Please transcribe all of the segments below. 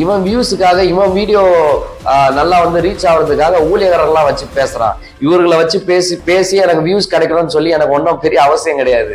இவன் வியூஸுக்காக இவன் வீடியோ நல்லா வந்து ரீச் ஆகுறதுக்காக ஊழியர்கள்லாம் வச்சு பேசுகிறான் இவர்களை வச்சு பேசி பேசி எனக்கு வியூஸ் கிடைக்கணும்னு சொல்லி எனக்கு ஒன்றும் பெரிய அவசியம் கிடையாது.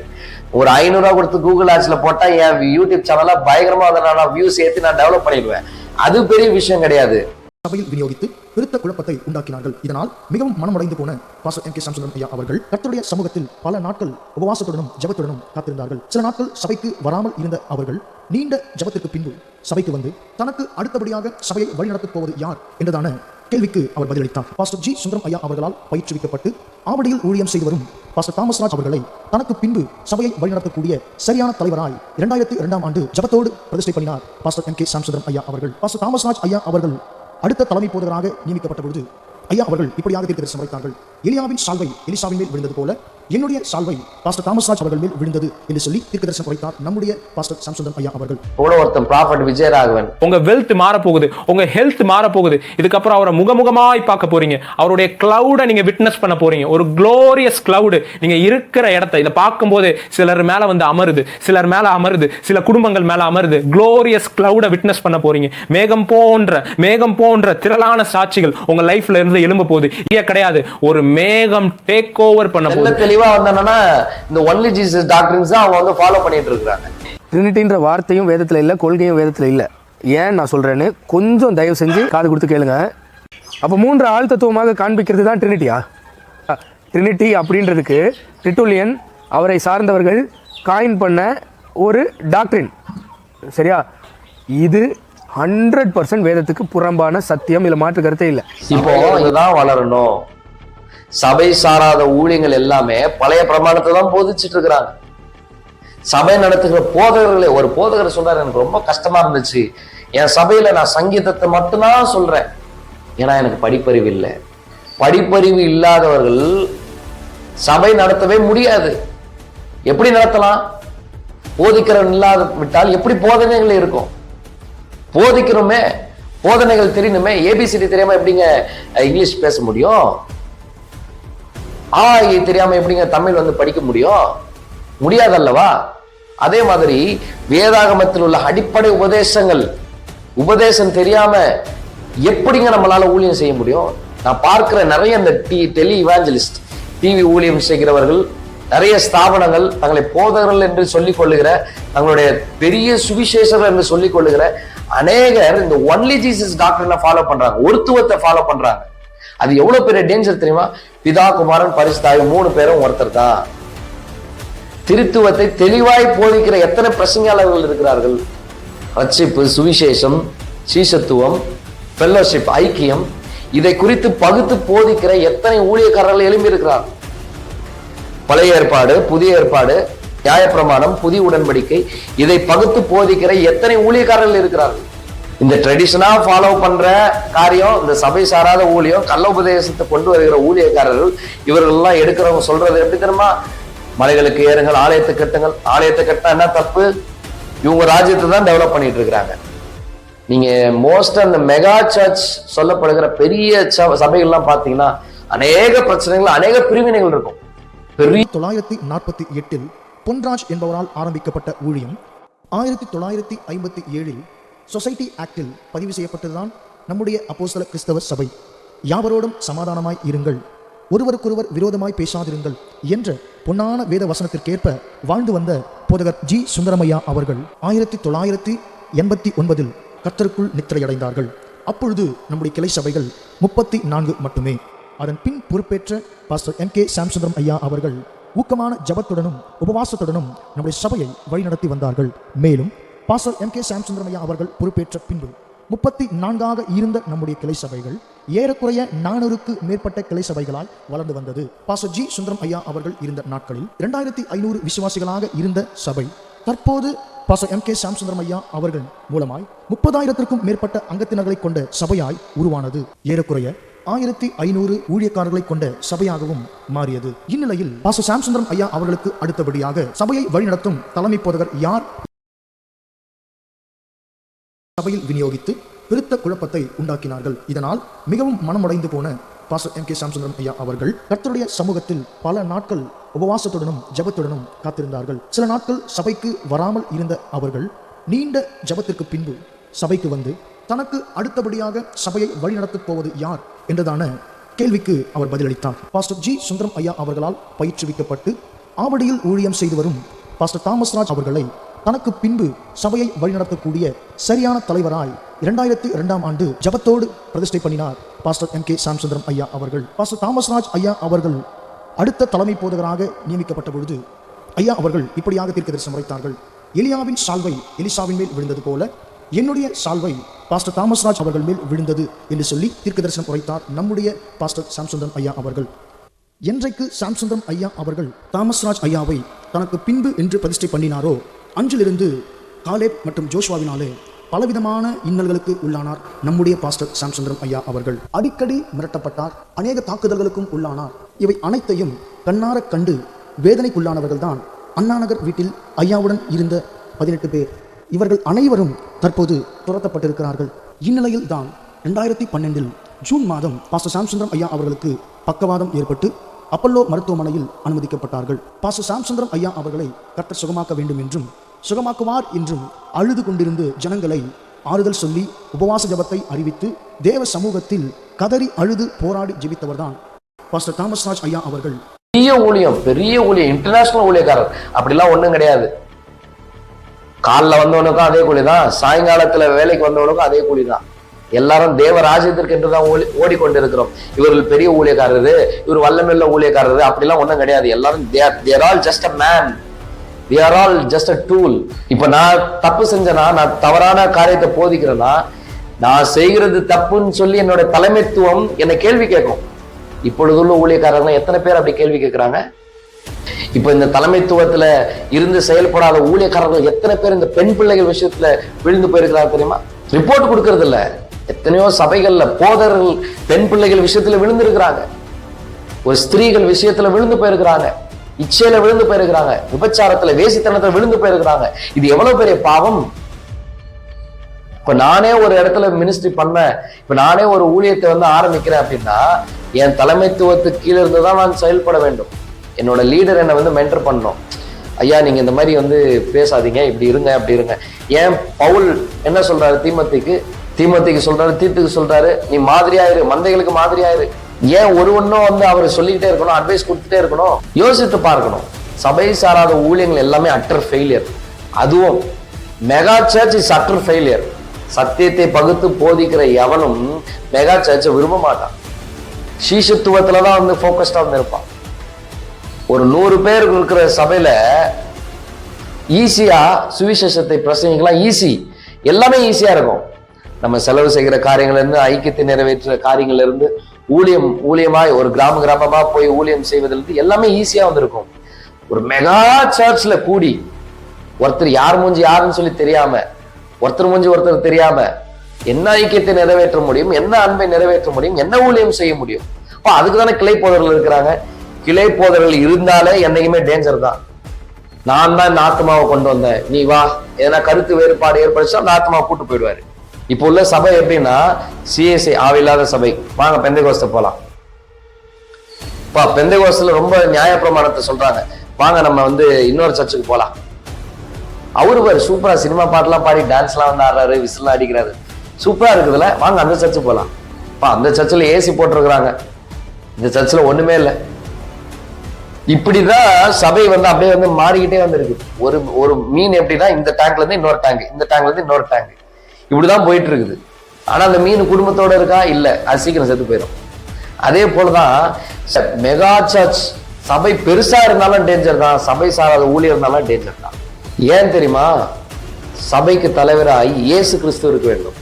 ஒரு ஐநூறுரூவா கொடுத்து கூகுள் ஆட்ஸ்ல போட்டால் என் யூடியூப் சேனலாக பயங்கரமாக அதை நான் வியூஸ் ஏற்றி நான் டெவலப் பண்ணிடுவேன். அது பெரிய விஷயம் கிடையாது. சபையில் விநியோகித்து பெருத்த குழப்பத்தை உண்டாக்கினார்கள். இதனால் மிகவும் மனமுடைந்து போன பாச எம் கே சம்சுந்தரம் ஐயா அவர்கள் கர்த்தருடைய சமூகத்தில் பல நாட்கள் உபவாசத்துடனும் ஜபத்துடனும் காத்திருந்தார்கள். சில நாட்கள் சபைக்கு வராமல் இருந்த அவர்கள் நீண்ட ஜபத்திற்கு பின்பு சபைக்கு வந்து தனக்கு அடுத்தபடியாக சபையை வழிநடத்தப் போவது யார் என்றதான கேள்விக்கு அவர் பதிலளித்தார். பாஸ்டர் ஜி சுந்தரம் ஐயா அவர்களால் பயிற்றுவிக்கப்பட்டு ஆவடியில் ஊழியம் செய்து வரும் பாஸ்டர் தாமஸ் ராஜ் அவர்களை தனக்கு பின்பு சபையை வழிநடத்தக்கூடிய சரியான தலைவராய் இரண்டாயிரத்தி இரண்டாம் ஆண்டு ஜபத்தோடு பிரதிஷ்டை பண்ணினார் பாஸ்டர் எம் கே சாம்சுந்தரம் ஐயா அவர்கள். பாஸ்டர் தாமஸ் ராஜ் ஐயா அவர்கள் அடுத்த தலைமை போதகராக நியமிக்கப்பட்ட பொழுது ஐயா அவர்கள் இப்படியாக தீர்க்கதரிசனம் வைத்தார்கள். எலியாவின் சால்வை எலிசாவின் மேல் விழுந்தது போல என்னுடைய சால்வை பாஸ்டர் தாமஸ் ராஜ் அவர்கள் மேல் விழுந்தது என்று சொல்லி தீர்க்கதரிசனம் உரைத்தார் நம்முடைய பாஸ்டர் சாம்சுந்தரம் ஐயா அவர்கள். ஒருத்தன் ப்ராஃபட் விஜயராகவன். உங்க வெல்த் மாறப்போகுது உங்க ஹெல்த் மாறப்போகுது. இதுக்கப்புறம் அவரை முகமுகமாய் பார்க்க போறீங்க. அவருடைய கிளவுடை நீங்க விட்னஸ் பண்ண போறீங்க. ஒரு க்ளோரியஸ் கிளவுடு நீங்க இருக்கிற இடத்த இதை பார்க்கும்போது சிலர் மேல வந்து அமருது சிலர் மேல அமருது சில குடும்பங்கள் மேல அமருது. க்ளோரியஸ் கிளவுடை விட்னஸ் பண்ண போறீங்க. மேகம் போன்ற மேகம் போன்ற திரளான சாட்சிகள் உங்க லைஃப்ல இருந்து எழும்ப போகுது. கிடையாது. ஒரு மேகம் டேக் ஓவர் பண்ண போகுது. தெளிவா வந்தானா இந்த ஒன்லி ஜீசஸ் டாக்டர்ஸ் தான் அவங்க வந்து ஃபாலோ பண்ணிட்டு இருக்காங்க ட்ரினிட்டின்ற வார்த்தையும் வேதத்தில் இல்லை கொள்கையும் வேதத்தில் இல்லை. ஏன் நான் சொல்கிறேன்னு கொஞ்சம் தயவு செஞ்சு காது கொடுத்து கேளுங்க. அப்போ மூன்று ஆள் தத்துவமாக காண்பிக்கிறது தான் ட்ரினிட்டியா ட்ரினிட்டி அப்படின்றதுக்கு ட்ரிட்டுலியன் அவரை சார்ந்தவர்கள் காயின் பண்ண ஒரு டாக்டரின் சரியா? இது ஹண்ட்ரட் பர்சன்ட் வேதத்துக்கு புறம்பான சத்தியம் இல்லை மாற்று கருத்தே இல்லை. இப்போ இதுதான் வளரணும். சபை சாராத ஊழியங்கள் எல்லாமே பழைய பிரமாணத்தை தான் போதிச்சிட்டு இருக்கிறாங்க. சபை நடத்துகிற போதகர்களே ஒரு போதகர் சொல்றாரு எனக்கு ரொம்ப கஷ்டமா இருந்துச்சு. என் சபையில நான் சங்கீதத்தை மட்டும்தான் சொல்றேன். ஏன்னா எனக்கு படிப்பறிவு இல்லை. படிப்பறிவு இல்லாதவர்கள் சபை நடத்தவே முடியாது. எப்படி நடத்தலாம்? போதிக்கிறவன் இல்லாத விட்டால் எப்படி போதனைகள் இருக்கும்? போதிக்கிறோமே போதனைகள் தெரியணுமே. ஏபிசிடி தெரியாம எப்படிங்க இங்கிலீஷ் பேச முடியும்? ஆ இ தெரியாம எப்படிங்க தமிழ் வந்து படிக்க முடியும்? முடியாதல்லவா? அதே மாதிரி வேதாகமத்தில் உள்ள அடிப்படை உபதேசங்கள் உபதேசம் தெரியாம எப்படிங்க நம்மளால ஊழியம் செய்ய முடியும்? நான் பார்க்கிற நிறைய இந்த டி டெலி இவாஞ்சலிஸ்ட் டிவி ஊழியம் செய்கிறவர்கள் நிறைய ஸ்தாபனங்கள் தங்களை போதகர்கள் என்று சொல்லிக் கொள்ளுகிற தங்களுடைய பெரிய சுவிசேஷர்கள் என்று சொல்லிக் கொள்ளுகிற அநேகர் இந்த ஒன்லி ஜீசஸ் டாக்டர்ல ஃபாலோ பண்றாங்க. ஒருத்துவத்தை ஃபாலோ பண்றாங்க. அது எவ்வளவு பெரிய டேஞ்சர் தெரியுமா? பிதா குமாரன் பரிசுத்தாய் மூணு பேரும் ஒருத்தர் தான். திருத்துவத்தை தெளிவாய் போதிக்கிற எத்தனை பிரசங்காளர்கள் இருக்கிறார்கள்? ரட்சிப்பு சுவிசேஷம் சீசத்துவம் ஃபெல்லோஷிப் ஐக்கியம். இதை குறித்து பகுத்து போதிக்கிற எத்தனை ஊழியக்காரர்கள் எழும்பி இருக்கிறார்கள் பழைய ஏற்பாடு புதிய ஏற்பாடு நியாயப்பிரமாணம் புதிய உடன்படிக்கை. இதை பகுத்து போதிக்கிற எத்தனை ஊழியக்காரர்கள் இருக்கிறார்கள்? இந்த ட்ரெடிஷனா ஃபாலோ பண்ற காரியம் இந்த சபை சாராத ஊழியம் கள்ள உபதேசத்தை கொண்டு வருகிற ஊழியக்காரர்கள் இவர்கள் எல்லாம் எடுக்கிறவங்க சொல்றது எப்படி தெரியுமா? மலைகளுக்கு ஏறுங்கள் ஆலயத்தை கட்டுங்கள். ஆலயத்தை கட்டினா என்ன தப்பு? இவங்க ராஜ்யத்தை தான் டெவலப் பண்ணிட்டு இருக்கிறாங்க. நீங்க மோஸ்ட் அந்த மெகா சர்ச் சொல்லப்படுகிற பெரிய ச- சபைகள்லாம் பார்த்தீங்கன்னா அநேக பிரச்சனைகள் அநேக பிரிவினைகள் இருக்கும். பெரிய தொள்ளாயிரத்தி நாற்பத்தி எட்டில் பொன்ராஜ் என்பவரால் ஆரம்பிக்கப்பட்ட ஊழியம் ஆயிரத்தி தொள்ளாயிரத்தி ஐம்பத்தி ஏழில் சொசைட்டி ஆக்டில் பதிவு செய்யப்பட்டதுதான் நம்முடைய அப்போசல கிறிஸ்தவ சபை. யாவரோடும் சமாதானமாய் இருங்கள். ஒருவருக்கொருவர் விரோதமாய் பேசாதிருங்கள் என்ற பொன்னான வேத வசனத்திற்கேற்ப வாழ்ந்து வந்த போதகர் ஜி. சுந்தரமையா அவர்கள் ஆயிரத்தி தொள்ளாயிரத்தி எண்பத்தி ஒன்பதில் கர்த்தருக்குள் நித்திரையடைந்தார்கள். அப்பொழுது நம்முடைய கிளை சபைகள் முப்பத்தி நான்கு மட்டுமே. அதன் பின் பொறுப்பேற்ற பாஸ்டர் எம். கே. சாம்சுந்தரம் ஐயா அவர்கள் ஊக்கமான ஜபத்துடனும் உபவாசத்துடனும் நம்முடைய சபையை வழிநடத்தி வந்தார்கள். மேலும் பாசல் எம் கே சாம்சுந்தரமையா அவர்கள் பொறுப்பேற்ற பின்பு முப்பத்தி நான்காக இருந்த நம்முடைய கிளை சபைகள் ஏறக்குறைய நானூறுக்கு மேற்பட்ட கிளை சபைகளால் வளர்ந்து வந்தது. பாச ஜி சுந்தரம் ஐயா அவர்கள் இருந்த நாட்களில் இரண்டாயிரத்தி ஐநூறு விசுவாசிகளாக இருந்த சபை தற்போது பாஸ்டர் எம் கே சாம்சுந்தரம் ஐயா அவர்கள் மூலமாய் முப்பதாயிரத்திற்கும் மேற்பட்ட அங்கத்தினர்களை கொண்ட சபையாய் உருவானது. ஏறக்குறைய ஆயிரத்தி ஐநூறு ஊழியக்காரர்களை கொண்ட சபையாகவும் மாறியது. இந்நிலையில் பாச சாம்சுந்தரம் ஐயா அவர்களுக்கு அடுத்தபடியாக சபையை வழிநடத்தும் தலைமை போதகர் யார்? சபையில் விநியோகித்து பெருத்த குழப்பத்தை உண்டாக்கினார்கள். இதனால் மிகவும் மனமுடைந்து போன பாஸ்டர் எம் கே சாம்சுந்தரம் ஐயா அவர்கள் கர்த்தருடைய சமூகத்தில் பல நாட்கள் உபவாசத்துடனும் ஜபத்துடனும் காத்திருந்தார்கள். சில நாட்கள் சபைக்கு வராமல் இருந்த அவர்கள் நீண்ட ஜெபத்திற்கு பின்பு சபைக்கு வந்து தனக்கு அடுத்தபடியாக சபையை வழிநடத்தப் போவது யார் என்றதான கேள்விக்கு அவர் பதிலளித்தார். பாஸ்டர் ஜி சுந்தரம் ஐயா அவர்களால் பயிற்றுவிக்கப்பட்டு ஆவடியில் ஊழியம் செய்து வரும் பாஸ்டர் தாமஸ் ராஜ் அவர்களை தனக்கு பின்பு சபையை வழிநடத்தக்கூடிய சரியான தலைவராய் இரண்டாயிரத்தி இரண்டாம் ஆண்டு ஜபத்தோடு பிரதிஷ்டை பண்ணினார் பாஸ்டர் எம் கே சாம்சுந்தரம் ஐயா அவர்கள். பாஸ்டர் தாமஸ் ராஜ் ஐயா அவர்கள் அடுத்த தலைமை போதகராக நியமிக்கப்பட்ட பொழுது ஐயா அவர்கள் இப்படியாக தீர்க்க தரிசனம் உரைத்தார்கள். எலியாவின் சால்வை எலிசாவின் மேல் விழுந்தது போல என்னுடைய சால்வை பாஸ்டர் தாமஸ் ராஜ் அவர்கள் மேல் விழுந்தது என்று சொல்லி தீர்க்க தரிசனம் உரைத்தார் நம்முடைய பாஸ்டர் சாம்சுந்தரம் ஐயா அவர்கள். என்றைக்கு சாம்சுந்தரம் ஐயா அவர்கள் தாமஸ் ராஜ் ஐயாவை தனக்கு பின்பு என்று பிரதிஷ்டை பண்ணினாரோ அஞ்சிலிருந்து காலேப் மற்றும் ஜோஷ்வாவினாலே பலவிதமான இன்னல்களுக்கு உள்ளானார் நம்முடைய பாஸ்டர் சாம்சுந்தரம் ஐயா அவர்கள். அடிக்கடி மிரட்டப்பட்டார் அநேக தாக்குதல்களுக்கும் உள்ளானார். இவை அனைத்தையும் கண்ணார கண்டு வேதனைக்குள்ளானவர்கள்தான் அண்ணாநகர் வீட்டில் ஐயாவுடன் இருந்த பதினெட்டு பேர். இவர்கள் அனைவரும் தற்போது துரத்தப்பட்டிருக்கிறார்கள். இந்நிலையில் தான் ரெண்டாயிரத்தி பன்னெண்டில் ஜூன் மாதம் பாஸ்டர் சாம்சுந்தரம் ஐயா அவர்களுக்கு பக்கவாதம் ஏற்பட்டு அப்பல்லோ மருத்துவமனையில் அனுமதிக்கப்பட்டார்கள். பாஸ்டர் சாம்சுந்தரம் ஐயா அவர்களை கட்ட சுகமாக்க வேண்டும் என்றும் சுகமாக்குவார் என்றும் அழுது கொண்டிருந்து ஜனங்களை ஆறுதல் சொல்லி உபவாச ஜபத்தை அறிவித்து தேவ சமூகத்தில் கதறி அழுது போராடி ஜெபித்தவர்தான். பாஸ்டர் தாமஸ் ராஜ் ஐயா அவர்கள். பெரிய ஊழியம் பெரிய ஊழியம் இன்டர்நேஷனல் ஊழியக்காரர். அப்படிலாம் ஒன்றும் கிடையாது. காலில் வந்தவனுக்கும் அதே கூலி தான் சாயங்காலத்துல வேலைக்கு வந்தவனுக்கும் அதே கூலி தான் எல்லாரும் தேவ ராஜ்யத்திற்கு என்று தான் ஓடி ஓடிக்கொண்டிருக்கிறோம். இவர்கள் பெரிய ஊழியக்காரரு இவர் வல்லமில்ல ஊழியக்காரரு அப்படிலாம் ஒன்றும் கிடையாது. எல்லாரும் they're all just a man they are all just a tool இப்போ நான் தப்பு செஞ்சேன்னா நான் தவறான காரியத்தை போதிக்கிறேன்னா நான் செய்கிறது தப்புன்னு சொல்லி என்னோட தலைமைத்துவம் என்னை கேள்வி கேட்கும். இப்பொழுது உள்ள ஊழியக்காரங்க எத்தனை பேர் அப்படி கேள்வி கேட்குறாங்க? இப்போ இந்த தலைமைத்துவத்துல இருந்து செயல்படாத ஊழியக்காரர்கள் எத்தனை பேர் இந்த பெண் பிள்ளைகள் விஷயத்துல விழுந்து போயிருக்கிறாங்க தெரியுமா? ரிப்போர்ட் கொடுக்கறது இல்ல. எத்தனையோ சபைகள்ல போதர்கள் பெண் பிள்ளைகள் விஷயத்துல விழுந்திருக்கிறாங்க. ஒரு ஸ்திரீகள் விஷயத்துல விழுந்து போயிருக்கிறாங்க. இச்சையில விழுந்து போயிருக்கிறாங்க. விபச்சாரத்துல வேசித்தனத்துல விழுந்து போயிருக்கிறாங்க. இது எவ்வளவு பெரிய பாவம்? இப்ப நானே ஒரு இடத்துல மினிஸ்ட்ரி பண்ணேன் இப்ப நானே ஒரு ஊழியத்தை வந்து ஆரம்பிக்கிறேன் அப்படின்னா என் தலைமைத்துவத்துக்கு கீழே இருந்து தான் நான் செயல்பட வேண்டும். என்னோட லீடர் என்னை வந்து மென்டர் பண்ணணும். ஐயா நீங்க இந்த மாதிரி வந்து பேசாதீங்க இப்படி இருங்க அப்படி இருங்க. ஏன் பவுல் என்ன சொல்றாரு தீமத்திக்கு? தீமத்திக்கு சொல்றாரு தீத்துக்கு சொல்றாரு நீ மாதிரியாயிரு மந்தைகளுக்கு மாதிரியாயிரு. ஏன் ஒரு ஒன்றும் வந்து அவர் சொல்லிக்கிட்டே இருக்கணும் அட்வைஸ் கொடுத்துட்டே இருக்கணும்? யோசித்து பார்க்கணும். சபை சாராத ஊழியங்கள் எல்லாமே அட்டர் ஃபெயிலியர் அதுவும் mega church is utter failure சத்தியத்தை பகுத்து போதிக்கிற எவனும் மெகா சர்ச்சை விரும்ப மாட்டான். சீசத்துவத்தில் தான் வந்து ஃபோக்கஸ்டாக வந்து இருப்பான் ஒரு நூறு பேர் இருக்கிற சபையில ஈஸியா சுவிசேஷத்தை பிரசங்கிக்கலாம். ஈஸி எல்லாமே ஈஸியா இருக்கும். நம்ம செலவு செய்கிற காரியங்கள்லேருந்து ஐக்கியத்தை நிறைவேற்றுற காரியங்கள்லேருந்து ஊழியம் ஊழியமாய் ஒரு கிராம கிராமமா போய் ஊழியம் செய்வதிலிருந்து எல்லாமே ஈஸியா வந்திருக்கும். ஒரு மெகா சர்ச்ல கூடி ஒருத்தர் யார் மூஞ்சி யாருன்னு சொல்லி தெரியாம ஒருத்தர் மூஞ்சி ஒருத்தர் தெரியாம என்ன ஐக்கியத்தை நிறைவேற்ற முடியும் என்ன அன்பை நிறைவேற்ற முடியும் என்ன ஊழியம் செய்ய முடியும்? அப்போ அதுக்கு தானே கிளை போதர்கள் இருக்கிறாங்க. கிளை போதர்கள் இருந்தாலே என்னைக்குமே டேஞ்சர் தான். நான் தான் இந்த ஆத்மாவை கொண்டு வந்தேன். நீ வா. எதனா கருத்து வேறுபாடு ஏற்படுச்சா அந்த ஆத்மாவை கூட்டு போயிடுவாரு. இப்போ உள்ள சபை எப்படின்னா சிஎஸ்ஐ ஆவில்லாத சபை. வாங்க பெந்தைகோஸ்த போலாம். பா பெந்தைகோஸ்துல ரொம்ப நியாயப்பிரமாணத்தை சொல்கிறாங்க வாங்க நம்ம வந்து இன்னொரு சர்ச்சுக்கு போகலாம் அவரு பாரு சூப்பராக சினிமா பாட்டெலாம் பாடி டான்ஸ்லாம் வந்து ஆடுறாரு விசில்லாம் அடிக்கிறாரு. சூப்பராக இருக்குதுல்ல? வாங்க அந்த சர்ச்சு போகலாம் பா அந்த சர்ச்சில் ஏசி போட்டிருக்கிறாங்க. இந்த சர்ச்சில் ஒன்றுமே இல்லை. இப்படிதான் சபை வந்து அப்படியே வந்து மாறிக்கிட்டே வந்திருக்கு. ஒரு ஒரு மீன் எப்படின்னா இந்த டேங்க்ல இருந்து இன்னொரு டேங்க் இந்த டேங்க்ல இருந்து இன்னொரு டேங்க் இப்படிதான் போயிட்டு இருக்குது ஆனா அந்த மீன் குடும்பத்தோட இருக்கா? இல்ல. அது சீக்கிரம் செத்து போயிடும் அதே போலதான் ச- மெகா சர்ச் சபை பெருசா இருந்தாலும் டேஞ்சர் தான். சபை சாராத ஊழியர் இருந்தாலும் டேஞ்சர் தான். ஏன் தெரியுமா? சபைக்கு தலைவராய் இயேசு கிறிஸ்து இருக்க வேண்டும்.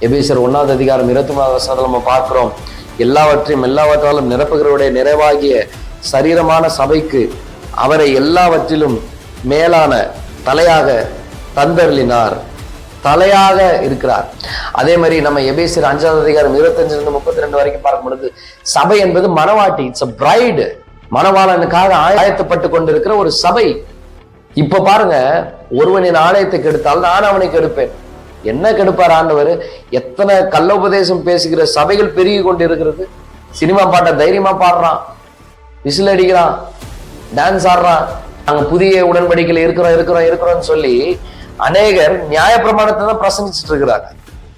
எபேசர் ஒன்னாவது அதிகாரம் இருபத்தி மூணாவது வருஷத்துல நம்ம பார்க்கிறோம். எல்லாவற்றையும் எல்லாவற்றாலும் நிரப்புகிறவருடைய நிறைவாகிய சரீரமான சபைக்கு அவரை எல்லாவற்றிலும் மேலான தலையாக தந்தருளினார். தலையாக இருக்கிறார். அதே மாதிரி நம்ம எபேசியர் அஞ்சாவது அதிகாரம் இருபத்தஞ்சுல இருந்து முப்பத்தி ரெண்டு வரைக்கும் பார்க்கும் பொழுது சபை என்பது மணவாட்டி இட்ஸ் அ பிரைடு மணவாளனுக்காக ஆயத்தப்பட்டு கொண்டிருக்கிற ஒரு சபை. இப்ப பாருங்க ஒருவனின் ஆலயத்தை கெடுத்தால் நான் அவனை கெடுப்பேன். என்ன கெடுப்பார் ஆண்டவர்? எத்தனை கள்ள உபதேசம் பேசுகிற சபைகள் பெருகி கொண்டு இருக்கிறது சினிமா பாட்டை தைரியமா பாடுறான். விசில் அடிக்கிறான். டான்ஸ் ஆடுறான். நாங்க புதிய உடன்படிக்கையில் இருக்கிறோம் இருக்கிறோம் இருக்கிறோம்னு சொல்லி அநேகர் நியாயப்பிரமாணத்தை தான் பிரசங்கிச்சுட்டு இருக்கிறாங்க.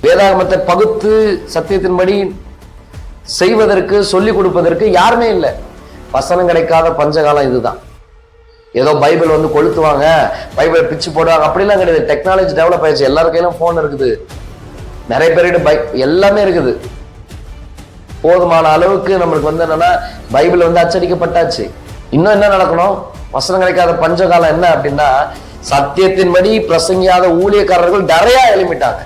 வேதாகமத்தை பகுத்து சத்தியத்தின்படி செய்வதற்கு சொல்லிக் கொடுப்பதற்கு யாருமே இல்லை. வசனம் கிடைக்காத பஞ்சகாலம் இதுதான். ஏதோ பைபிள் வந்து கொளுத்துவாங்க பைபிள் பிச்சு போடுவாங்க அப்படிலாம் கிடையாது. டெக்னாலஜி டெவலப் ஆயிடுச்சு. எல்லாரு கையிலும் ஃபோன் இருக்குது. நிறைய பேர்கிட்ட பைக் எல்லாமே இருக்குது. போதுமான அளவுக்கு நம்மளுக்கு வந்து என்னன்னா பைபிள் வந்து அச்சடிக்கப்பட்டாச்சு. இன்னும் என்ன நடக்கணும்? வசனம் கிடைக்காத பஞ்சகாலம் என்ன அப்படின்னா சத்தியத்தின்படி பிரசங்கியாத ஊழியக்காரர்கள் நிறையா எழுப்பிட்டாங்க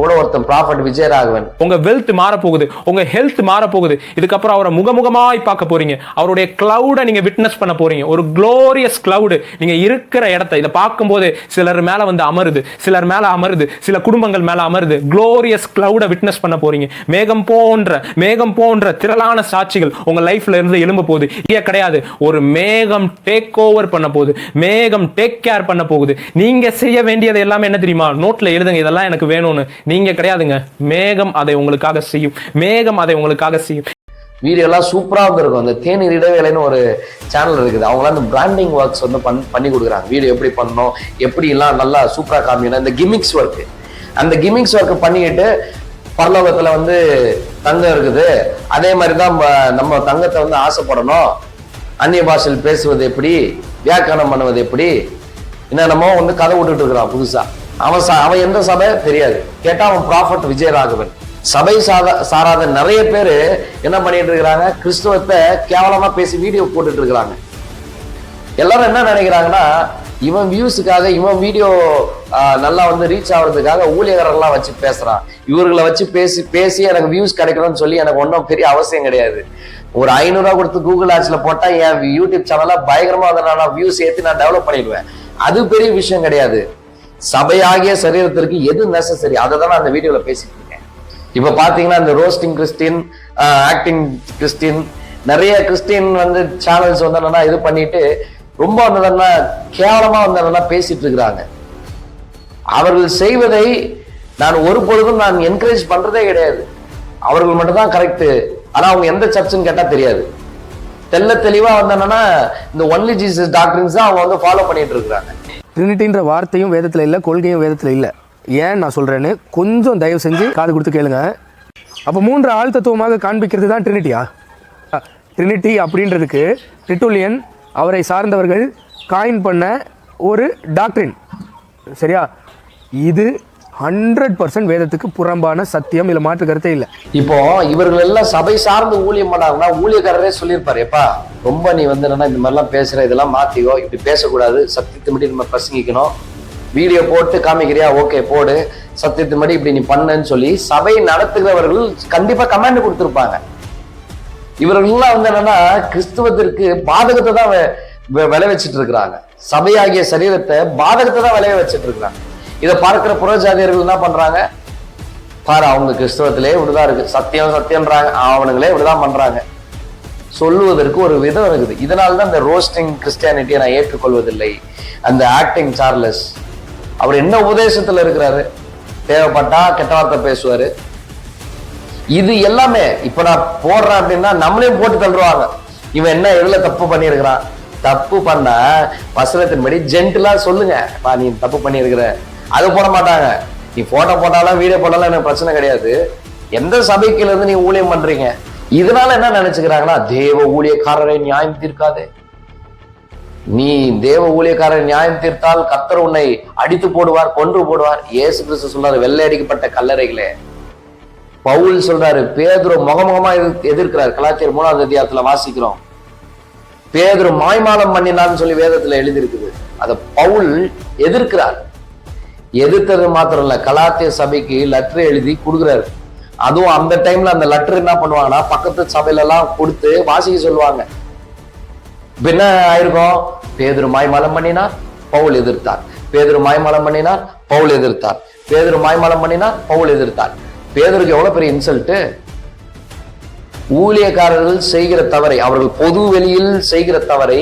கூட ஒருத்தன் ப்ராஃபட் விஜயராகவன். உங்க வெல்த் மாற போகுது உங்க ஹெல்த் மாற போகுது இதுக்கப்புறம் அவரை முகமுகமாய் பார்க்க போறீங்க. அவருடைய கிளவுட நீங்க விட்னஸ் பண்ண போறீங்க. ஒரு க்ளோரியஸ் கிளவுடு நீங்க இருக்கிற இடத்த இதை பார்க்கும்போது சிலர் மேல வந்து அமருது. சிலர் மேல அமருது. சில குடும்பங்கள் மேல அமருது. க்ளோரியஸ் கிளவுட விட்னஸ் பண்ண போறீங்க. மேகம் போன்ற மேகம் போன்ற திரளான சாட்சிகள் உங்க லைஃப்ல இருந்து எழும்ப போகுது. இங்கே கிடையாது. ஒரு மேகம் டேக் ஓவர் பண்ண போகுது. மேகம் டேக் கேர் பண்ண போகுது. நீங்க செய்ய வேண்டியது எல்லாமே என்ன தெரியுமா? நோட்ல எழுதுங்க. இதெல்லாம் எனக்கு வேணும்னு. நீங்க கிடையாதுங்க. மேகம் அதை உங்களுக்காக செய்யும். மேகம் அதை உங்களுக்காக செய்யும். வீடியோ எல்லாம் சூப்பராக வந்திருக்கும். அந்த தேநீர் இடைவேளைன்னு ஒரு சேனல் இருக்குது. அவங்களாம் அந்த பிராண்டிங் ஒர்க்ஸ் வந்து பண் பண்ணி கொடுக்குறாங்க. வீடியோ எப்படி பண்ணணும் எப்படி எல்லாம் நல்லா சூப்பராக காமிக்கணும் இந்த கிமிக்ஸ் ஒர்க்கு அந்த கிமிக்ஸ் ஒர்க்கை பண்ணிக்கிட்டு பரலோகத்தில் வந்து தங்கம் இருக்குது. அதே மாதிரி தான் நம்ம தங்கத்தை வந்து ஆசைப்படணும். அந்நிய பாஷையில் பேசுவது எப்படி? வியாக்கரணம் பண்ணுவது எப்படி? என்னென்னமோ வந்து கதை விட்டுட்டு இருக்கிறான் புதுசாக அவன் ச- அவன் எந்த சபை? தெரியாது. கேட்டா அவன் ப்ராஃபட் விஜயராகவன். சபை சாத சாராத நிறைய பேர் என்ன பண்ணிட்டு இருக்கிறாங்க? கிறிஸ்துவத்தை கேவலமா பேசி வீடியோ போட்டுட்டு இருக்கிறாங்க. எல்லாரும் என்ன நினைக்கிறாங்கன்னா இவன் வியூஸுக்காக இவன் வீடியோ நல்லா வந்து ரீச் ஆகுறதுக்காக ஊழியர்கள்லாம் வச்சு பேசுறான். இவர்களை வச்சு பேசி பேசி எனக்கு வியூஸ் கிடைக்கணும்னு சொல்லி எனக்கு ஒன்றும் பெரிய அவசியம் கிடையாது. ஒரு ஐநூறுரூவா கொடுத்து கூகுள் ஆட்சியில் போட்டால் என் யூடியூப் சேனலில் பயங்கரமாக அதை நான் வியூஸ் ஏற்றி நான் டெவலப் பண்ணிடுவேன். அது பெரிய விஷயம் கிடையாது. சபையாகிய சரீரத்திற்கு எது நெசசரி அதை தான் நான் அந்த வீடியோல பேசிட்டு இருக்கேன். இப்ப பாத்தீங்கன்னா இந்த ரோஸ்டிங் கிறிஸ்டின் ஆக்டிங் கிறிஸ்டின் நிறைய கிறிஸ்டின் வந்து சேனல்ஸ் வந்து என்னன்னா இது பண்ணிட்டு ரொம்ப வந்து என்னன்னா கேவலமா வந்து என்னன்னா பேசிட்டு இருக்கிறாங்க. அவர்கள் செய்வதை நான் ஒரு பொழுதும் நான் என்கரேஜ் பண்றதே கிடையாது. அவர்கள் மட்டும்தான் கரெக்ட் ஆனா அவங்க எந்த சர்ச்சுன்னு கேட்டா தெரியாது. தெள்ள தெளிவா வந்து என்னன்னா இந்த ஒன்லி ஜீசஸ் டாக்டர்ஸ் தான் அவங்க வந்து ஃபாலோ பண்ணிட்டு இருக்கிறாங்க. ட்ரினிட்டின்ற வார்த்தையும் வேதத்தில் இல்லை கொள்கையும் வேதத்தில் இல்லை. ஏன் நான் சொல்கிறேன்னு கொஞ்சம் தயவு செஞ்சு காது கொடுத்து கேளுங்க. அப்போ மூன்று ஆள் தத்துவமாக காண்பிக்கிறது தான் ட்ரினிட்டியா? ட்ரினிட்டி அப்படின்றதுக்கு ட்ரிட்டுலியன் அவரை சார்ந்தவர்கள் காயின் பண்ண ஒரு டாக்டரின். சரியா? இது ஹண்ட்ரட் பர்சன்ட் வேதத்துக்கு புறம்பான சத்தியம் இல்லை மாற்று கருத்தே இல்லை. இப்போ இவர்கள் எல்லாம் சபை சார்ந்து ஊழியம் பண்ணாங்கன்னா ஊழியக்காரரே சொல்லியிருப்பாரு எப்பா ரொம்ப நீ வந்து என்னன்னா இந்த மாதிரிலாம் பேசுற இதெல்லாம் மாத்திக்கோ இப்படி பேசக்கூடாது சத்தியத்தின்படி நம்ம பிரசங்கிக்கணும். வீடியோ போட்டு காமிக்கிறியா? ஓகே போடு. சத்தியத்தின்படி இப்படி நீ பண்ணுன்னு சொல்லி சபை நடத்துகிறவர்கள் கண்டிப்பா கமாண்ட் கொடுத்துருப்பாங்க. இவர்கள்லாம் வந்து என்னன்னா கிறிஸ்துவத்திற்கு பாதகத்தை தான் விளைவிச்சிட்டு இருக்கிறாங்க. சபையாகிய சரீரத்தை பாதகத்தை தான் விளைய வச்சிட்டு இருக்கிறாங்க. இதை பார்க்கிற புறஜாதியர்கள் என்ன பண்றாங்க? பாரு அவங்க கிறிஸ்தவத்திலே இப்படிதான் இருக்கு. சத்தியம் சத்தியம்ன்றாங்க. அவனுங்களே இப்படிதான் பண்றாங்க. சொல்லுவதற்கு ஒரு விதம் இருக்குது. இதனால தான் இந்த ரோஸ்டிங் கிறிஸ்டியானிட்டியை நான் ஏற்றுக்கொள்வதில்லை. அந்த ஆக்டிங் சார்லஸ் அவர் என்ன உபதேசத்துல இருக்கிறாரு? தேவைப்பட்டா கெட்ட வார்த்தை பேசுவாரு. இது எல்லாமே இப்ப நான் போடுறேன் அப்படின்னா நம்மளையும் போட்டு தள்ளுவாங்க. இவன் என்ன எதுல தப்பு பண்ணியிருக்கிறான்? தப்பு பண்ண வசனத்தின்படி ஜென்டிலா சொல்லுங்க. பா நீ தப்பு பண்ணியிருக்கிற. அது போட மாட்டாங்க. நீ போட்டோ போட்டாலும் வீடியோ போட்டாலும் எனக்கு பிரச்சனை கிடையாது. எந்த சபைக்குல இருந்து நீ ஊழியம் பண்றீங்க? இதனால என்ன நினைச்சுக்கிறாங்கன்னா தேவ ஊழியக்காரரை நியாயம் தீர்க்காதே. நீ தேவ ஊழியக்காரரை நியாயம் தீர்த்தால் கத்தர் உன்னை அடித்து போடுவார் கொன்று போடுவார். இயேசு கிறிஸ்து சொல்றாரு வெள்ளை அடிக்கப்பட்ட கல்லறைகளே. பவுல் சொல்றாரு பேதுரு முகமுகமா எதிர்- எதிர்க்கிறார். கலாச்சார மூணாவது அத்தியாயத்துல வாசிக்கிறோம். பேதுரு மாய்மாலம் பண்ணினான்னு சொல்லி வேதத்துல எழுதியிருக்குது. அதை பவுல் எதிர்க்கிறார். எதிர்த்தது மாத்திரம் இல்லை கலாத்திய சபைக்கு லெட்ரு எழுதி கொடுக்குறாரு. அதுவும் அந்த டைம்ல அந்த லெட்டர் என்ன பண்ணுவாங்கன்னா பக்கத்து சபையில எல்லாம் கொடுத்து வாசிக்க சொல்லுவாங்க. இப்ப என்ன ஆயிருக்கும்? பேதுரு மாய்மலம் பண்ணினார் பவுல் எதிர்த்தார். பேதுரு மாய்மலம் பண்ணினார் பவுல் எதிர்த்தார். பேதுரு மாய்மலம் பண்ணினார் பவுல் எதிர்த்தார். பேதருக்கு எவ்வளவு பெரிய இன்சல்ட்டு ஊழியக்காரர்கள் செய்கிற தவறை அவர்கள் பொது வெளியில் செய்கிற தவறை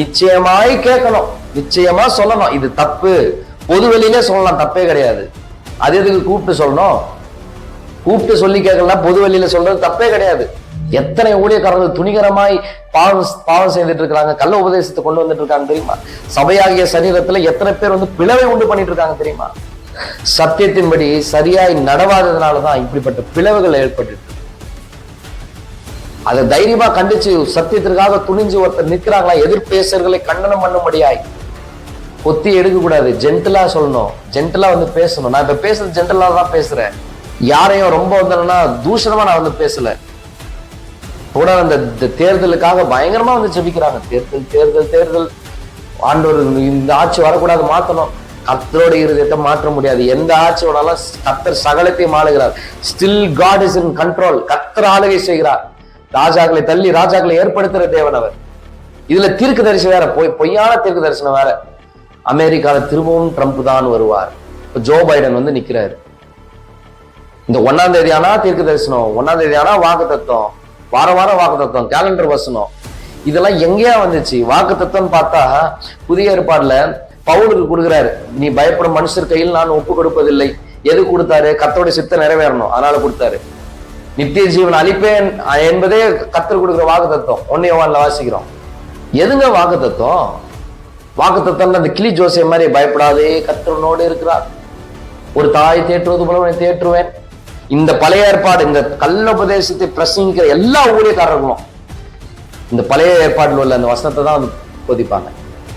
நிச்சயமாய் கேட்கணும். நிச்சயமா சொல்லணும். இது தப்பு. பொதுவெளியிலே சொல்லலாம் தப்பே கிடையாது. அது எதுக்கு கூப்பிட்டு சொல்லணும்? கூப்பிட்டு சொல்லி கேட்கலாம் பொது வெளியில சொல்றது தப்பே கிடையாது. எத்தனை ஊழியக்காரர்கள் துணிகரமாய் பாவம் பாவம் செய்துட்டு இருக்காங்க கள்ள உபதேசத்தை கொண்டு வந்துட்டு இருக்காங்க தெரியுமா? சபையாகிய சரீரத்துல எத்தனை பேர் வந்து பிளவை உண்டு பண்ணிட்டு இருக்காங்க தெரியுமா? சத்தியத்தின்படி சரியாய் நடவாததுனாலதான் இப்படிப்பட்ட பிளவுகள் ஏற்பட்டு அதை தைரியமா கண்டிச்சு சத்தியத்திற்காக துணிஞ்சு ஒருத்தர் நிற்கிறாங்களா எதிர்பேசர்களை கண்டனம் பண்ணும்படியாய். கொத்தி எடுக்கக்கூடாது. ஜென்டலாக ஜென்டலா சொல்லணும். ஜென்டலா வந்து பேசணும். நான் இப்போ பேசுறது ஜென்டலா தான் பேசுறேன். யாரையும் ரொம்ப வந்து தூஷணமாக நான் வந்து பேசல. கூட அந்த தேர்தலுக்காக பயங்கரமா வந்து ஜெபிக்கிறாங்க தேர்தல் தேர்தல் தேர்தல். ஆண்டவர் இந்த ஆட்சி வரக்கூடாது மாத்தணும். கத்தரோட இருதயத்தை மாற்ற முடியாது. எந்த ஆட்சி வேணாலும் கர்த்தர் சகலத்தையும் ஆளுகிறார் still God is in control கத்தர் ஆளுகை செய்கிறார். ராஜாக்களை தள்ளி ராஜாக்களை ஏற்படுத்துற தேவன் அவர். இதுல தீர்க்க தரிசனம் வேற பொய் பொய்யான தீர்க்க தரிசனம் வேற. அமெரிக்காவில் திரும்பவும் ட்ரம்ப் தான் வருவார். இப்போ ஜோ பைடன் வந்து நிற்கிறாரு இந்த ஒன்னாம் தேதி ஆனா தீர்க்க தரிசனம் ஒன்னாம் தேதி ஆனா வாக்கு தத்துவம் வாரம் வாரம் வாக்கு தத்துவம் கேலண்டர் வசனம். இதெல்லாம் எங்கேயா வந்துச்சு? வாக்கு தத்துவம் பார்த்தா புதிய ஏற்பாடுல பவுலுக்கு கொடுக்குறாரு. நீ பயப்படும் மனுஷர் கையில் நான் ஒப்பு கொடுப்பதில்லை. எது கொடுத்தாரு? கத்தோட சித்த நிறைவேறணும். அதனால கொடுத்தாரு. நித்திய ஜீவன் அழிப்பேன் என்பதே கத்தர் கொடுக்குற வாக்கு தத்துவம் ஒன்னே வாசிக்கிறோம். எதுங்க வாக்கு தத்துவம் வாக்கு அந்த கிளி ஜோசிய மாதிரி பயப்படாதே கத்தரனோடு இருக்கிறார். ஒரு தாய் தேற்றுவது போல உன்னை தேற்றுவேன். இந்த பழைய ஏற்பாடு இந்த கள்ள உபதேசத்தை பிரசங்கிக்கிற எல்லா ஊழியக்காரர்களும் இந்த பழைய ஏற்பாட்டில் உள்ள அந்த வசனத்தை தான் வந்து போதிப்பாங்க.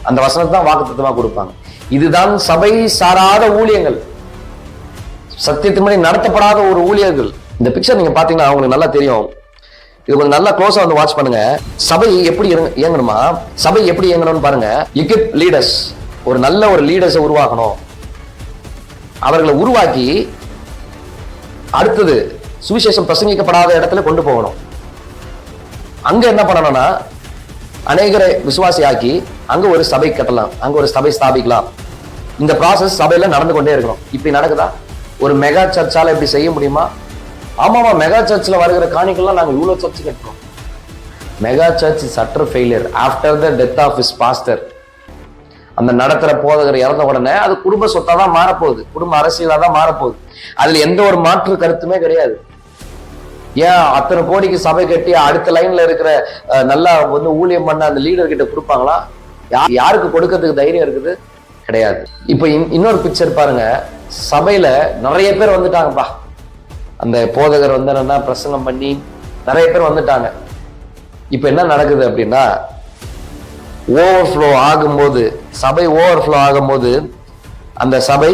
அந்த வசனத்தை தான் வாக்குத்தமாக கொடுப்பாங்க. இதுதான் சபை சாராத ஊழியங்கள். சத்தியத்தின்படி நடத்தப்படாத ஒரு ஊழியர்கள். இந்த பிக்சர் நீங்க பாத்தீங்கன்னா அவங்களுக்கு நல்லா தெரியும். இது கொஞ்சம் நல்லா க்ளோஸா வந்து வாட்ச் பண்ணுங்க. சபை எப்படி இயங்கணுமா? சபை எப்படி இயங்கணும்னு பாருங்க. எகிப்ட் லீடர்ஸ் ஒரு நல்ல ஒரு லீடர்ஸை உருவாக்கணும். அவர்களை உருவாக்கி அடுத்தது சுவிசேஷம் பிரசங்கிக்கப்படாத இடத்துல கொண்டு போகணும். அங்க என்ன பண்ணணும்னா அநேகரை விசுவாசி ஆக்கி அங்க ஒரு சபை கட்டலாம். அங்க ஒரு சபை ஸ்தாபிக்கலாம். இந்த ப்ராசஸ் சபையில நடந்து கொண்டே இருக்கணும். இப்படி நடக்குதா? ஒரு மெகா சர்ச்சால இப்படி செய்ய முடியுமா? ஆமாமா மெகா சர்ச்சில் வருகிற காணிக்கெல்லாம் நாங்கள் இவ்வளோ சர்ச் கட்டுறோம். Mega church is utter failure after the death of is pastor அந்த நடத்துகிற போதகர் இறந்த உடனே அது குடும்ப சொத்தாக தான் மாறப்போகுது. குடும்ப அரசியலாக தான் மாறப்போகுது. அதில் எந்த ஒரு மாற்று கருத்துமே கிடையாது. ஏன் அத்தனை கோடிக்கு சபை கட்டி அடுத்த லைன்ல இருக்கிற நல்லா வந்து ஊழியம் பண்ண அந்த லீடர் கிட்ட கொடுப்பாங்களா? யாருக்கு கொடுக்கறதுக்கு தைரியம் இருக்குது? கிடையாது. இப்போ இன்- இன்னொரு பிக்சர் பாருங்க. சபையில நிறைய பேர் வந்துட்டாங்கப்பா. அந்த போதகர் வந்து என்னன்னா பிரசங்கம் பண்ணி நிறைய பேர் வந்துட்டாங்க. இப்போ என்ன நடக்குது அப்படின்னா ஓவர்ஃப்ளோ ஆகும்போது சபை ஓவர்ஃப்ளோ ஆகும்போது அந்த சபை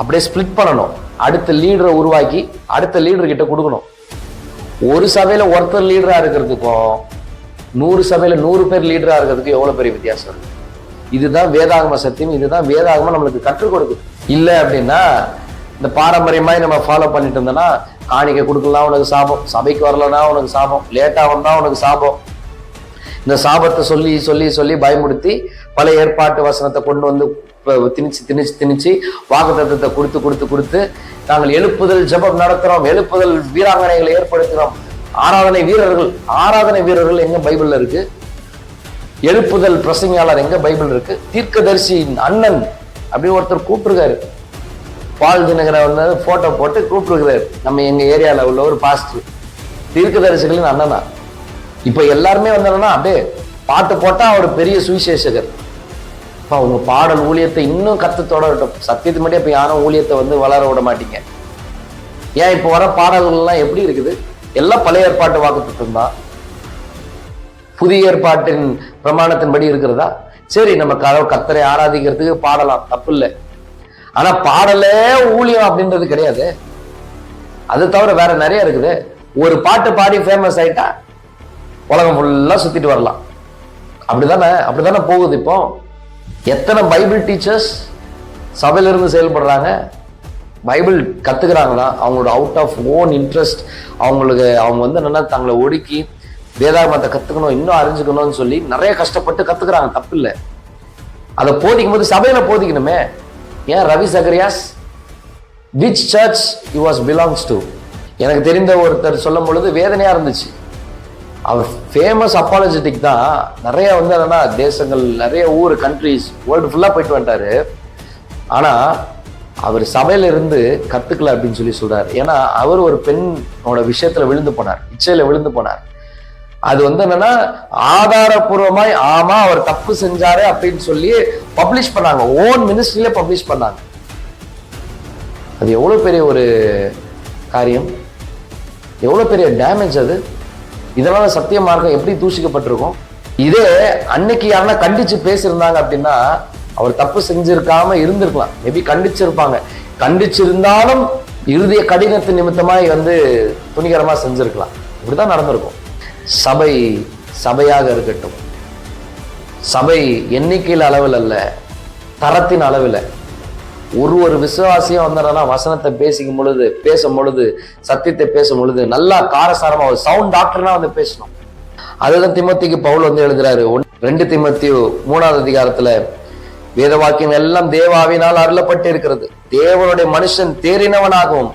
அப்படியே ஸ்ப்ளிட் பண்ணணும். அடுத்த லீடரை உருவாக்கி அடுத்த லீடர் கிட்ட கொடுக்கணும். ஒரு சபையில் ஒருத்தர் லீடரா இருக்கிறதுக்கும் நூறு சபையில் நூறு பேர் லீடரா இருக்கிறதுக்கும் எவ்வளோ பெரிய வித்தியாசம் இருக்கு? இதுதான் வேதாகம சத்தியம் இதுதான் வேதாகமம் நம்மளுக்கு கற்றுக் கொடுக்குது. இல்லை அப்படின்னா இந்த பாரம்பரியமாய் நம்ம ஃபாலோ பண்ணிட்டு இருந்தோம்னா காணிக்கை கொடுக்கலாம் உனக்கு சாபம். சபைக்கு வரலன்னா உனக்கு சாபம். லேட்டாக வந்தால் உனக்கு சாபம். இந்த சாபத்தை சொல்லி சொல்லி சொல்லி பயமுறுத்தி பல ஏற்பாட்டு வசனத்தை கொண்டு வந்து திணிச்சு திணிச்சு திணிச்சு வாக்குத்தத்தத்தை கொடுத்து கொடுத்து கொடுத்து நாங்கள் எழுப்புதல் ஜெபம் நடத்துகிறோம் எழுப்புதல் வீராங்கனைகளை ஏற்படுத்துகிறோம் ஆராதனை வீரர்கள் ஆராதனை வீரர்கள் எங்க பைபிள்ல இருக்கு? எழுப்புதல் பிரசங்கியாளர் எங்க பைபிள் இருக்கு? தீர்க்கதரிசியின் அண்ணன் அப்படின்னு ஒருத்தர் கூப்பிட்டுருக்காரு. பால் தினகரை வந்து போட்டோ போட்டு கூப்பிட்டுருக்கிறார். நம்ம எங்கள் ஏரியாவில் உள்ள ஒரு பாஸ்டர் தீர்க்கதரிசிகளின் அண்ணனா. இப்போ எல்லாருமே வந்தாங்கன்னா அப்படியே பாட்டு போட்டால் அவர் பெரிய சுவிசேஷகர். இப்போ அவங்க பாடல் ஊழியத்தை இன்னும் கற்று தொடரட்டும். சத்தியத்து மட்டும் இப்போ யாரும் ஊழியத்தை வந்து வளர விட மாட்டீங்க. ஏன் இப்போ வர பாடல்கள்லாம் எப்படி இருக்குது? எல்லாம் பழைய ஏற்பாட்டு வாக்குத்தத்தம் தான். புதிய ஏற்பாட்டின் பிரமாணத்தின்படி இருக்கிறதா? சரி நம்ம கதவு கத்தரை ஆராதிக்கிறதுக்கு பாடலாம். தப்பு இல்லை. ஆனா பாடலே ஊழியம் அப்படின்றது கிடையாது. அது தவிர வேற நிறைய இருக்குது. ஒரு பாட்டு பாடி ஃபேமஸ் ஆயிட்டா உலகம் ஃபுல்லா சுத்திட்டு வரலாம். அப்படிதானே? அப்படிதானே போகுது இப்போ. எத்தனை பைபிள் டீச்சர்ஸ் சபையிலிருந்து செயல்படுறாங்க? பைபிள் கத்துக்கிறாங்க தான் அவங்களோட அவுட் ஆஃப் ஓன் இன்ட்ரெஸ்ட் அவங்களுக்கு அவங்க வந்து என்னன்னா தங்களை ஒடுக்கி வேதாகமத்தை கத்துக்கணும் இன்னும் அறிஞ்சுக்கணும்னு சொல்லி நிறைய கஷ்டப்பட்டு கத்துக்கிறாங்க. தப்பு இல்லை அதை போதிக்கும் போது சபையில போதிக்கணுமே. ஏன் Ravi Zacharias which church you was belongs to எனக்கு தெரிந்த ஒருத்தர் சொல்லும் பொழுது வேதனையாக இருந்துச்சு. அவர் ஃபேமஸ் அப்பாலஜெட்டிக் தான். நிறைய வந்து என்னன்னா தேசங்கள் நிறைய ஊர் கண்ட்ரிஸ் வேர்ல்டு ஃபுல்லாக போயிட்டு வந்தாரு ஆனால் அவர் சபையில இருந்து கத்துக்கல அப்படின்னு சொல்லி சொல்றாரு. ஏன்னா அவர் ஒரு பெண்ணோட விஷயத்துல விழுந்து போனார். இச்சையில விழுந்து போனார். அது வந்து என்னன்னா ஆதாரபூர்வமாய் ஆமா அவர் தப்பு செஞ்சாரு அப்படின்னு சொல்லி பப்ளிஷ் பண்ணாங்க. ஓன் மினிஸ்ட்ரியில பப்ளிஷ் பண்ணாங்க. அது எவ்வளோ பெரிய ஒரு காரியம்? எவ்வளோ பெரிய டேமேஜ் அது? இதனால சத்திய மார்க்கம் எப்படி தூசிக்கப்பட்டிருக்கும்? இதே அன்னைக்கு யாருன்னா கண்டிச்சு பேசியிருந்தாங்க அப்படின்னா அவர் தப்பு செஞ்சிருக்காம இருந்திருக்கலாம். மேபி கண்டிச்சிருப்பாங்க. கண்டிச்சிருந்தாலும் இறுதிய கடினத்து நிமித்தமாய் வந்து துணிகரமாக செஞ்சிருக்கலாம். இப்படிதான் நடந்திருக்கும். சபை சபையாக இருக்கட்டும். சபை எண்ணிக்கையில் அளவில் அல்ல தரத்தின் அளவில். ஒரு ஒரு விசுவாசியும் வந்தாரா வசனத்தை பேசிக்கும் பொழுது பேசும் பொழுது சத்தியத்தை பேசும் பொழுது நல்லா காரசாரமா ஒரு சவுண்ட் டாக்டர்னா வந்து பேசணும். அதுதான் திமுத்திக்கு பவுல் வந்து எழுதுறாரு. ஒன்- ரெண்டு திமுத்தியு மூணாவது அதிகாரத்துல வேத வாக்கியம் எல்லாம் தேவாவினால் அருளப்பட்டு இருக்கிறது. தேவனுடைய மனுஷன் தேறினவனாகவும்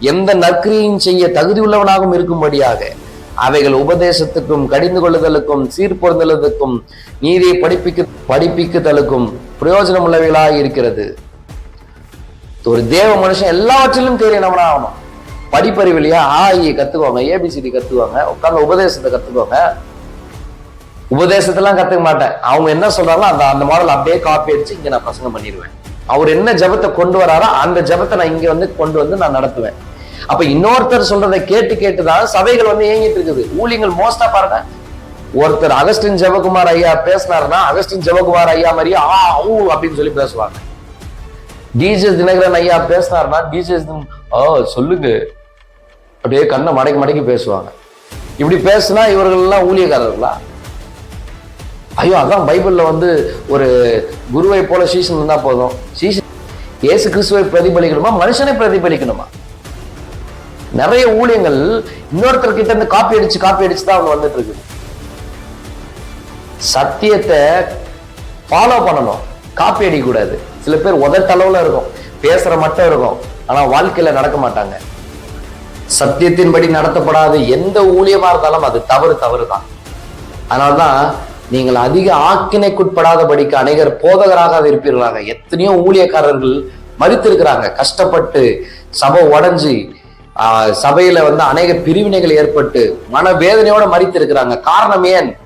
எந்த நற்கிரியும் செய்ய தகுதி உள்ளவனாகவும் இருக்கும்படியாக அவைகள் உபதேசத்துக்கும் கடிந்து கொள்ளுதலுக்கும் சீர்பொருந்தலுக்கும் நீதியை படிப்பிக்கு படிப்பிக்குதலுக்கும் பிரயோஜனம் உள்ளவைகளாக இருக்கிறது ஒரு தேவ மனுஷன் எல்லாவற்றிலும் தேறினவனா ஆகணும் படிப்பறிவு இல்லையா ஆஇ கத்துக்குவாங்க ஏபிசிடி கத்துக்குவாங்க உட்கார்ந்து உபதேசத்தை கத்துக்குவாங்க உபதேசத்தெல்லாம் கத்துக்க மாட்டேன். அவங்க என்ன சொல்றாங்களோ அந்த அந்த மாடல் அப்படியே காப்பி அடிச்சு இங்க நான் பசங்க பண்ணிடுவேன். அவர் என்ன ஜெபத்தை கொண்டு வராரோ அந்த ஜபத்தை நான் இங்க வந்து கொண்டு வந்து நான் நடத்துவேன். அப்ப இன்னொருத்தர் சொல்றதை கேட்டு கேட்டுதான் சபைகள் வந்து இயங்கிட்டு இருக்குது. ஊழியங்கள் மோஸ்டா பாருங்க. ஒருத்தர் அகஸ்டின் ஜெவகுமார் ஐயா பேசினாருன்னா அகஸ்டின் ஜெவகுமார் ஐயா மாதிரியே ஆ ஊ அப்படின்னு சொல்லி பேசுவாங்க. டிஜே தினகரன் ஐயா பேசினாருன்னா டிஜே ஆ சொல்லுங்க. அப்படியே கண்ணை மடக்கி மடக்கி பேசுவாங்க. இப்படி பேசுனா இவர்கள் எல்லாம் ஊழியக்காரர்களா? ஐயோ அதான் பைபிளில் வந்து ஒரு குருவை போல சீசன் இருந்தால் போதும். சீசன் இயேசு கிறிஸ்துவை பிரதிபலிக்கணுமா? மனுஷனை பிரதிபலிக்கணுமா? நிறைய ஊழியங்கள் இன்னொருத்தர் கிட்ட இருந்து காப்பி அடிச்சு காப்பி அடிச்சு தான் அவங்க வந்துட்டு இருக்கு. சத்தியத்தை ஃபாலோ பண்ணணும். காப்பி அடிக்கக்கூடாது. சில பேர் உதட்டளவுல இருக்கும். பேசுற மட்டும் இருக்கும். ஆனா வாழ்க்கையில நடக்க மாட்டாங்க. சத்தியத்தின்படி நடத்தப்படாத எந்த ஊழியமா இருந்தாலும் அது தவறு தவறு தான். அதனால்தான் நீங்கள் அதிக ஆக்கினைக்குட்படாதபடிக்கு அநேகர் போதகராக இருப்பீர்களாக. எத்தனையோ ஊழியக்காரர்கள் மறித்திருக்கிறாங்க. கஷ்டப்பட்டு சபை உடைஞ்சு சபையில வந்து அநேக பிரிவினைகள் ஏற்பட்டு மனவேதனையோட மறித்திருக்கிறாங்க. காரணம் ஏன்?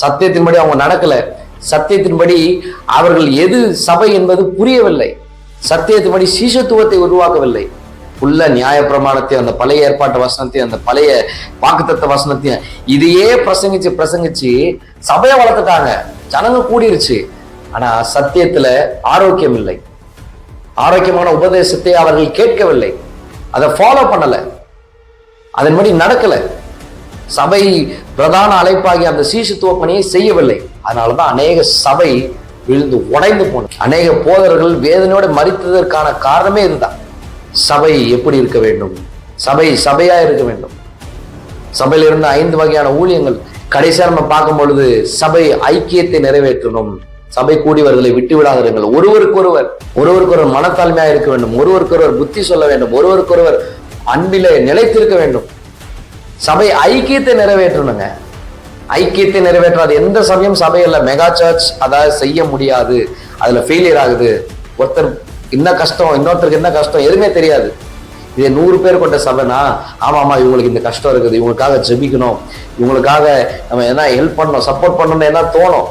சத்தியத்தின்படி அவங்க நடக்கல. சத்தியத்தின்படி அவர்கள் எது சபை என்பது புரியவில்லை. சத்தியத்தின்படி சீசத்துவத்தை உருவாக்கவில்லை. உள்ள நியாயப்பிரமாணத்தையும் அந்த பழைய ஏற்பாட்டு வசனத்தையும் அந்த பழைய வாக்குத்தத்த வசனத்தையும் இதையே பிரசங்கிச்சு பிரசங்கிச்சு சபையை வளர்த்துட்டாங்க. ஜனங்க கூடிருச்சு. ஆனா சத்தியத்துல ஆரோக்கியம் இல்லை. ஆரோக்கியமான உபதேசத்தை அவர்கள் கேட்கவில்லை. அதை ஃபாலோ பண்ணல. அதன்படி நடக்கல. சபை பிரதான அழைப்பாகி அந்த சீசுத்துவ பணியை செய்யவில்லை. அதனாலதான் அநேக சபை விழுந்து உடைந்து போன அநேக போதர்கள் வேதனையோடு மறித்ததற்கான காரணமே இதுதான். சபை எப்படி இருக்க வேண்டும்? சபை சபையா இருக்க வேண்டும்? சபையில் இருந்த ஐந்து வகையான ஊழியங்கள். கடைசியா நம்ம பார்க்கும் பொழுது சபை ஐக்கியத்தை நிறைவேற்றணும். சபை கூடியவர்களை விட்டு விடாதிருங்கள் ஒருவருக்கொருவர் ஒருவருக்கொருவர் மனத்தாழ்மையா இருக்க வேண்டும். ஒருவருக்கொருவர் புத்தி சொல்ல வேண்டும். ஒருவருக்கொருவர் அன்பிலே நிலைத்திருக்க வேண்டும். சபை ஐக்கியத்தை நிறைவேற்றணுங்க. ஐக்கியத்தை நிறைவேற்றாது. எந்த சபையும் சபையில் மெகா சர்ச் அதாவது செய்ய முடியாது. அதில் ஃபெயிலியர் ஆகுது. ஒருத்தர் என்ன கஷ்டம் இன்னொருத்தருக்கு என்ன கஷ்டம் எதுவுமே தெரியாது. இதே நூறு பேர் கொண்ட சபைனா ஆமாம் ஆமாம் இவங்களுக்கு இந்த கஷ்டம் இருக்குது இவங்களுக்காக ஜெபிக்கணும். இவங்களுக்காக நம்ம என்ன ஹெல்ப் பண்ணணும் சப்போர்ட் பண்ணணும்னு என்ன தோணும்?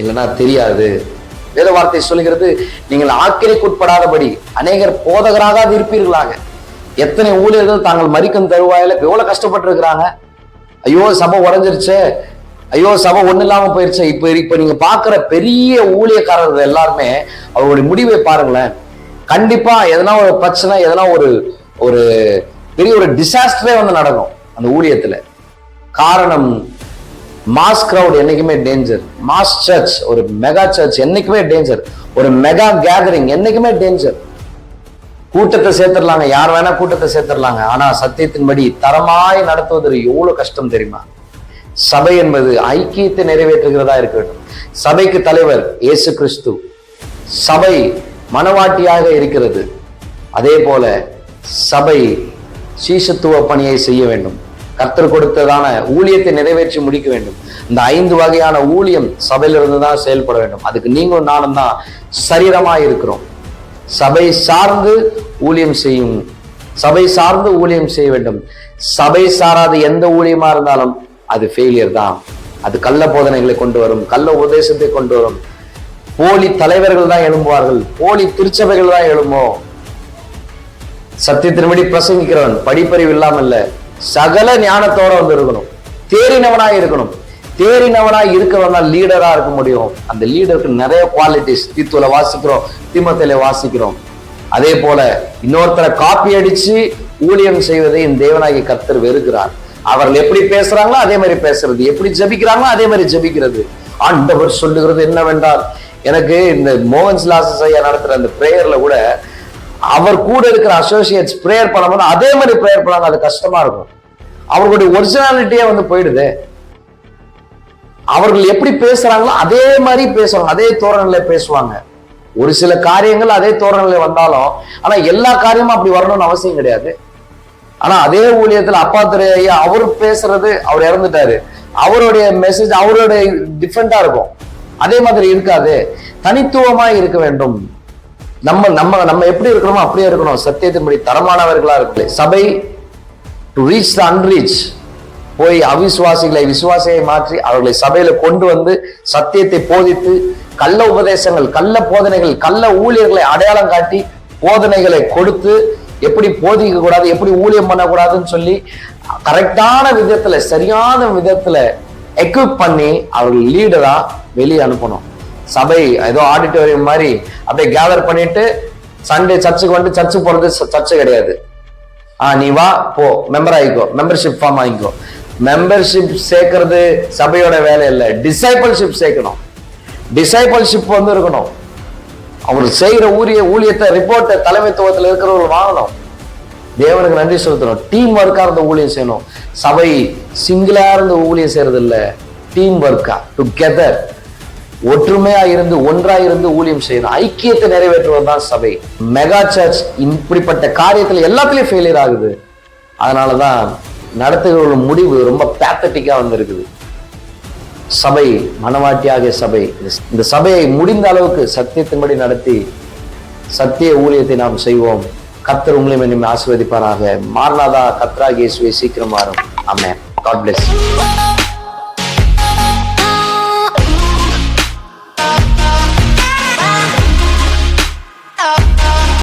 இல்லைன்னா தெரியாது. வேத வார்த்தை சொல்லுகிறது நீங்கள் ஆக்கிரைக்குட்படாதபடி அநேகர் போதகராக இருப்பீர்களாக. எத்தனை ஊழியர்கள் தாங்கள் மறிக்கும் தருவாயில எவ்வளவு கஷ்டப்பட்டு இருக்கிறாங்க ஐயோ சபை உடஞ்சிருச்சே. ஐயோ சபை ஒண்ணு இல்லாம போயிருச்சு. இப்ப இப்ப நீங்க பாக்குற பெரிய ஊழியக்காரர்கள் எல்லாருமே அவருடைய முடிவை பாருங்களேன். கண்டிப்பா எதனா ஒரு பிரச்சனை எதனா ஒரு ஒரு பெரிய ஒரு டிசாஸ்டரே வந்து நடக்கும் அந்த ஊழியத்துல. காரணம் மாஸ் கிரவுட் என்னைக்குமே டேஞ்சர் மாஸ் சர்ச் ஒரு மெகா சர்ச் என்னைக்குமே டேஞ்சர் ஒரு மெகா கேதரிங் என்னைக்குமே டேஞ்சர் கூட்டத்தை சேர்த்துடலாங்க. யார் வேணா கூட்டத்தை சேர்த்துடலாங்க. ஆனா சத்தியத்தின்படி தரமாய் நடத்துவது எவ்வளவு கஷ்டம் தெரியுமா? சபை என்பது ஐக்கியத்தை நிறைவேற்றுகிறதா இருக்க வேண்டும் சபைக்கு தலைவர் இயேசு கிறிஸ்து. சபை மனவாட்டியாக இருக்கிறது. அதே போல சபை சீசத்துவ பணியை செய்ய வேண்டும். கர்த்தர் கொடுத்ததான ஊழியத்தை நிறைவேற்றி முடிக்க வேண்டும். இந்த ஐந்து வகையான ஊழியம் சபையிலிருந்து தான் செயல்பட வேண்டும். அதுக்கு நீங்களும் நானும் தான் சரீரமாய் இருக்கிறோம். சபை சார்ந்து ஊழியம் செய்யும். சபை சார்ந்து ஊழியம் செய்ய வேண்டும். சபை சாராத எந்த ஊழியமா இருந்தாலும் அது ஃபெயிலியர் தான். அது கள்ள போதனைகளை கொண்டு வரும். கள்ள உபதேசத்தை கொண்டு வரும். போலி தலைவர்கள் தான் எழும்புவார்கள். போலி திருச்சபைகள் தான் எழும்பும். சத்தியத்தின்படி பிரசங்கிக்கிறவன் படிப்பறிவு இல்லாமல் சகல ஞானத்தோட வந்து இருக்கணும். தேறினவனாக இருக்கணும். தேறினவனாய் இருக்கிறவன் தான் லீடரா இருக்க முடியும். அந்த லீடருக்கு நிறைய குவாலிட்டிஸ் தீத்துல வாசிக்கிறோம் திமத்தில வாசிக்கிறோம். அதே போல இன்னொருத்தரை காப்பி அடிச்சு ஊழியம் செய்வதை இந்த தேவனாகி கத்தர் வெறுக்கிறார். அவர்கள் எப்படி பேசுறாங்களோ அதே மாதிரி பேசுறது. எப்படி ஜெபிக்கிறாங்களோ அதே மாதிரி ஜெபிக்கிறது. ஆண்டவர் சொல்லுகிறது என்னவென்றால் எனக்கு இந்த மோகன் சிலாசஸ் ஐயா நடத்துற அந்த பிரேயர்ல கூட அவர் கூட இருக்கிற அசோசியேட்ஸ் ப்ரேயர் பண்ணும்போது அதே மாதிரி ப்ரேயர் பண்ணாங்க அது கஷ்டமா இருக்கும். அவர்களுடைய ஒரிஜினாலிட்டியே வந்து போயிடுது. அவர்கள் எப்படி பேசுறாங்களோ அதே மாதிரி பேசுவாங்க. அதே தோரணையில பேசுவாங்க. ஒரு சில காரியங்கள் அதே தோரணையில வந்தாலும் ஆனா எல்லா காரியமும் அப்படி வரணும்னு அவசியம் கிடையாது. ஆனா அதே ஊழியத்துல அப்பா துறை ஐயா அவர் பேசுறது அவர் இறந்துட்டாரு. அவருடைய மெசேஜ் அவருடைய டிஃப்ரெண்டா இருக்கும். அதே மாதிரி இருக்காது. தனித்துவமா இருக்க வேண்டும். நம்ம நம்ம நம்ம எப்படி இருக்கிறோமோ அப்படியே இருக்கணும். சத்தியத்தின்படி தரமானவர்களா இருக்கு சபை டு ரீச் த அன்ரீச் போய் அவிசுவாசிகளை விசுவாசியை மாற்றி அவர்களை சபையில கொண்டு வந்து சத்தியத்தை போதித்து கள்ள உபதேசங்கள் கள்ள போதனைகள் கள்ள ஊழியர்களை அடையாளம் காட்டி போதனைகளை கொடுத்து எப்படி போதிக்க கூடாது எப்படி ஊழியம் பண்ணக்கூடாதுன்னு சொல்லி கரெக்டான விதத்துல சரியான விதத்துல எக்யூப் பண்ணி அவர்கள் லீடரா வெளியே அனுப்பணும். சபை ஏதோ ஆடிட்டோரியம் மாதிரி அப்படியே கேதர் பண்ணிட்டு சண்டே சர்ச்சுக்கு வந்து சர்ச்சு போறது சர்ச்சு கிடையாது. ஆ நீ வா போ மெம்பர் ஆகிக்கோ மெம்பர்ஷிப் ஃபார்ம் ஆகிக்கோ. மெம்பர்ஷிப் சேர்க்கறது சபையோட வேலை இல்லை. டிசைபிள்ஷிப் சேர்க்கணும். டிசைபிள்ஷிப் வந்து இருக்கணும். அவர் செய்கிற ஊரிய ஊழியத்தை ரிப்போர்ட்டை தலைமைத்துவத்தில் இருக்கிறவர்கள் வாங்கணும். தேவனுக்கு நன்றி செலுத்தணும். டீம் ஒர்க்காக இருந்த ஊழியம் செய்யணும். சபை சிங்கிளாக இருந்து ஊழியம் செய்யறது இல்லை. டீம் ஒர்க்கா டுகெதர் ஒற்றுமையா இருந்து ஒன்றா இருந்து ஊழியம் செய்யணும். ஐக்கியத்தை நிறைவேற்றுவது தான் சபை. மெகா சர்ச் இப்படிப்பட்ட காரியத்தில் எல்லாத்துலேயும் ஃபெயிலியர் ஆகுது. அதனாலதான் நடத்துகிற முடிவு ரொம்ப பேத்தட்டிக்கா வந்திருக்குது. சபை மனவாட்டியாகிய சபை. இந்த சபையை முடிந்த அளவுக்கு சத்தியத்தின்படி நடத்தி சத்திய ஊழியத்தை நாம் செய்வோம். கத்தர் உங்களையும் என்னையும் ஆசிர்வதிப்பாராக. மார்னாதா கத்ரா கேசுவை சீக்கிரம் மாறும் ஆமென். God plus